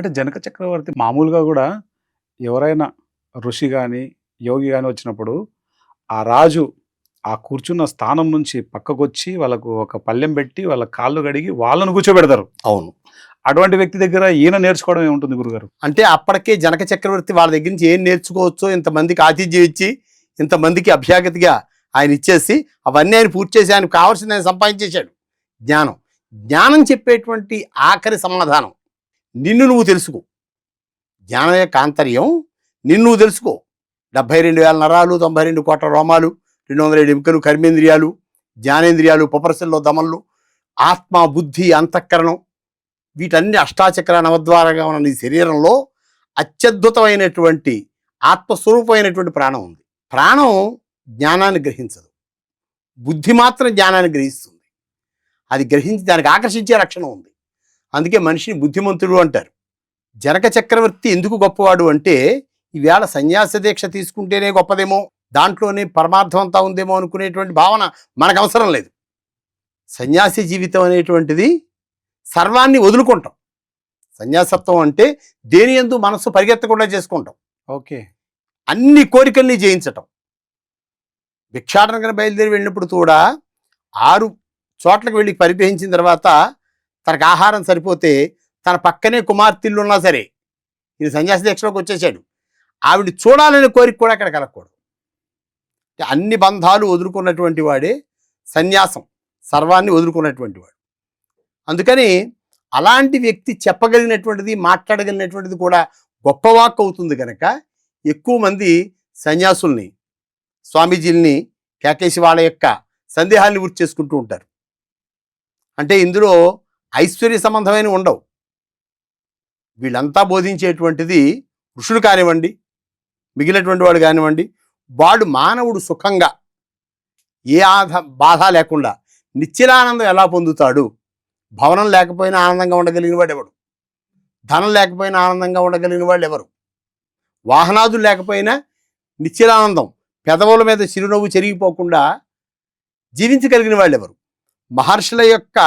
అంటే జనక చక్రవర్తి మామూలుగా కూడా ఎవరైనా ఋషి కానీ యోగి కానీ వచ్చినప్పుడు ఆ రాజు ఆ కూర్చున్న స్థానం నుంచి పక్కకొచ్చి వాళ్ళకు ఒక పళ్ళెం పెట్టి వాళ్ళ కాళ్ళు కడిగి వాళ్ళను కూర్చోబెడతారు. అవును. అటువంటి వ్యక్తి దగ్గర ఈయన నేర్చుకోవడం ఏముంటుంది గురుగారు? అంటే అప్పటికే జనక చక్రవర్తి వాళ్ళ దగ్గర నుంచి ఏం నేర్చుకోవచ్చో ఇంతమందికి ఆతిథ్యం ఇచ్చి ఇంతమందికి అభ్యాగతిగా ఆయన ఇచ్చేసి అవన్నీ ఆయన పూర్తి చేసి ఆయనకు కావాల్సింది ఆయన సంపాదించేశాడు. జ్ఞానం. జ్ఞానం చెప్పేటువంటి ఆఖరి సమాధానం. నిన్ను నువ్వు తెలుసుకో. జ్ఞానం యొక్క ఆంతర్యం నిన్ను నువ్వు తెలుసుకో. డెబ్బై రెండు వేల నరాలు తొంభై రెండు కోట్ల రోమాలు రెండు వందల ఏడు ఎముకలు కర్మేంద్రియాలు జ్ఞానేంద్రియాలు ఉపరసల్లో దమన్లు ఆత్మ బుద్ధి అంతఃకరణం వీటన్ని అష్టాచక్ర నవద్వారంగా ఉన్న నీ శరీరంలో అత్యద్భుతమైనటువంటి ఆత్మస్వరూపమైనటువంటి ప్రాణం ఉంది. ప్రాణం జ్ఞానాన్ని గ్రహించదు. బుద్ధి మాత్రం జ్ఞానాన్ని గ్రహిస్తుంది. అది గ్రహించి దానికి ఆకర్షించే లక్షణం ఉంది. అందుకే మనిషిని బుద్ధిమంతుడు అంటారు. జనక చక్రవర్తి ఎందుకు గొప్పవాడు అంటే ఈవేళ సన్యాస దీక్ష తీసుకుంటేనే గొప్పదేమో దాంట్లోనే పరమార్థం అంతా ఉందేమో అనుకునేటువంటి భావన మనకు అవసరం లేదు. సన్యాసి జీవితం అనేటువంటిది సర్వాన్ని వదులుకుంటాం. సన్యాసత్వం అంటే దేని ఎందు మనస్సు పరిగెత్తకుండా చేసుకుంటాం. ఓకే. అన్ని కోరికల్ని జయించటం. భిక్షాటనకన బయలుదేరి వెళ్ళినప్పుడు కూడా ఆరు చోట్లకు వెళ్ళి పరిగ్రహించిన తర్వాత తనకు ఆహారం సరిపోతే తన పక్కనే కుమార్తెళ్ళు ఉన్నా సరే ఈయన సన్యాసి దీక్షలోకి వచ్చేసాడు. ఆవిడ చూడాలనే కోరిక కూడా అక్కడ కలగకూడదు. అన్ని బంధాలు వదులుకున్నటువంటి వాడే సన్యాసం సర్వాన్ని వదులుకున్నటువంటి వాడు. అందుకని అలాంటి వ్యక్తి చెప్పగలిగినటువంటిది మాట్లాడగలిగినటువంటిది కూడా గొప్ప వాక్ అవుతుంది కనుక ఎక్కువ మంది సన్యాసుల్ని స్వామీజీల్ని కేకేసి వాళ్ళ యొక్క సందేహాన్ని గుర్తు చేసుకుంటూ ఉంటారు. అంటే ఇందులో ఐశ్వర్య సంబంధమైన ఉండవు. వీళ్ళంతా బోధించేటువంటిది ఋషులు కానివ్వండి మిగిలినటువంటి వాడు కానివ్వండి వాడు మానవుడు సుఖంగా ఏ ఆధ బాధ లేకుండా నిత్యలానందం ఎలా పొందుతాడు? భవనం లేకపోయినా ఆనందంగా ఉండగలిగిన వాడు ఎవడు? ధనం లేకపోయినా ఆనందంగా ఉండగలిగిన వాళ్ళు ఎవరు? వాహనాదులు లేకపోయినా నిత్యలానందం పెదవుల మీద చిరునవ్వు చెరిగిపోకుండా జీవించగలిగిన వాళ్ళు ఎవరు? మహర్షుల యొక్క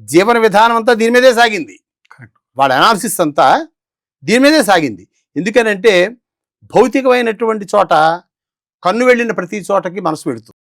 జీవన విధానం అంతా దీని మీదే సాగింది. వాళ్ళ అనాలిసిస్ అంతా దీని మీదే సాగింది. ఎందుకనంటే భౌతికమైనటువంటి చోట కన్ను వెళ్ళిన ప్రతి చోటకి మనసు పెడుతుంది